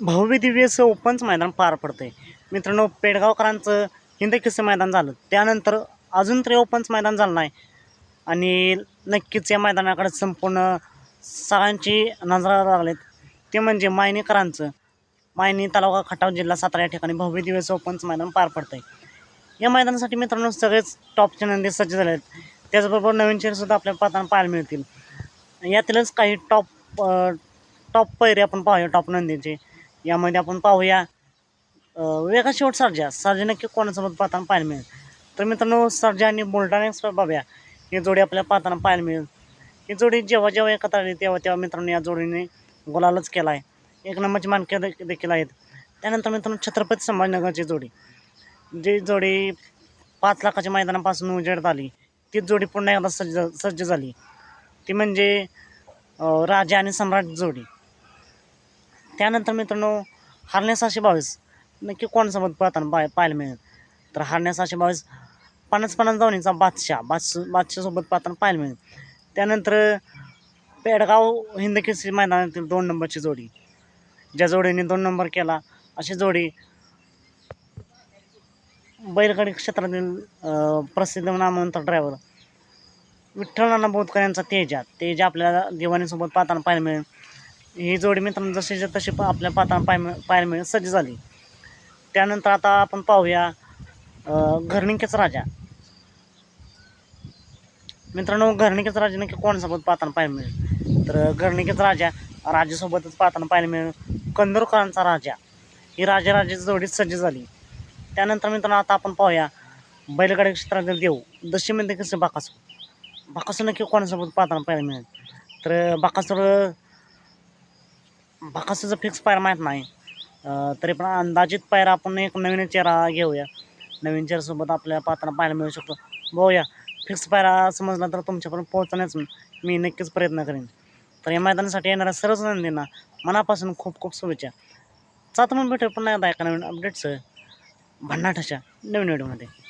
भव्य दिव्य असं मैदान पार पडतं आहे मित्रांनो पेडगावकरांचं हिंद किस्से मैदान झालं. त्यानंतर अजून तरी ओपनच मैदान झालं नाही. आणि नक्कीच या मैदानाकडे संपूर्ण सगळ्यांची नजर लागलेत. ते म्हणजे मायनीकरांचं. मायनी तालुका खटाव जिल्हा सातारा या ठिकाणी भव्य दिवस मैदान पार पडतं आहे या मैदानासाठी मित्रांनो सगळेच टॉपचे नंदी सज्ज झाले आहेत त्याचबरोबर नवीन चेअरसुद्धा आपल्या पाहताना पाहायला मिळतील. यातीलच काही टॉप टॉप पैरे आपण पाहूया टॉप नंदीचे. यामध्ये आपण पाहूया. वेगळा वेगा शेवट सर्जा. सर्जा नक्की कोणासोबत पाहताना पाहायला मिळेल? तर मित्रांनो सर्जा आणि बुलढाणा एक्सप्रेस बाब्या ही जोडी आपल्याला पाहताना पाहायला मिळेल. ही जोडी जेव्हा जेव्हा एकत्र आली तेव्हा तेव्हा मित्रांनो या जोडीने गुलालच केला आहे एक नंबरची मानके देखील आहेत. त्यानंतर मित्रांनो छत्रपती संभाजीनगरची जोडी. जी जोडी पाच लाखाच्या मैदानापासून उजेडत आली तीच जोडी पुन्हा एकदा सज्ज सज्ज झाली. ती म्हणजे राजा आणि सम्राट जोडी. त्यानंतर मित्रांनो हरण्या सहाशे बावीस. नक्की कोणासोबत पळताना पाय पाहायला मिळेल? तर हरण्या सहाशे बावीस पन्नास पन्नास धावणीचा बादशाह बादश बादशाहसोबत पाहताना पाहायला मिळेल. त्यानंतर पेडगाव हिंदकेसरी मैदानातील दोन नंबरची जोडी. ज्या जोडीने दोन नंबर केला अशी जोडी बैलगाडी क्षेत्रातील प्रसिद्ध नामवंत ड्रायव्हर विठ्ठल नाना बोधकर यांचा तेजा. तेजा आपल्याला दिवाणीसोबत पाहताना पाहायला मिळेल. ही जोडी मित्रांनो जशीच्या तशी प आपल्या पाहताना पाय पाहायला मिळून सज्ज झाली. त्यानंतर आता आपण पाहूया अं, घरणिकेचा राजा. मित्रांनो घरणिकेचा राजा नक्की कोणासोबत पाहताना पाहायला मिळेल? तर घरणिकेचा राजा राजासोबतच पाहताना पाहायला मिळेल कंदरकरांचा राजा. ही राजा राजाची जोडी सज्ज झाली. त्यानंतर मित्रांनो आता आपण पाहूया बैलगाडी क्षेत्रातील देव दशमीमध्ये कसं बाकासू. बाकासू नक्की कोणासोबत पाहताना पाहायला मिळेल? तर बाकासूर बाकासूरचा फिक्स पायरा माहीत नाही. तरी पण अंदाजित पायरा आपण एक नवीन चेहरा घेऊया. नवीन चेहऱ्यासोबत आपल्या पात्राला पाहायला मिळू शकतो. बघूया. फिक्स पायरा समजला तर तुमच्यापर्यंत पोहोचण्याच मी नक्कीच प्रयत्न करेन. तर या मैदानासाठी येणाऱ्या सर्वच नंदींना मनापासून खूप खूप शुभेच्छा. चात मग भेटू पुन्हा एकदा एका नवीन अपडेट्स भन्नाटाच्या नवीन व्हिडिओमध्ये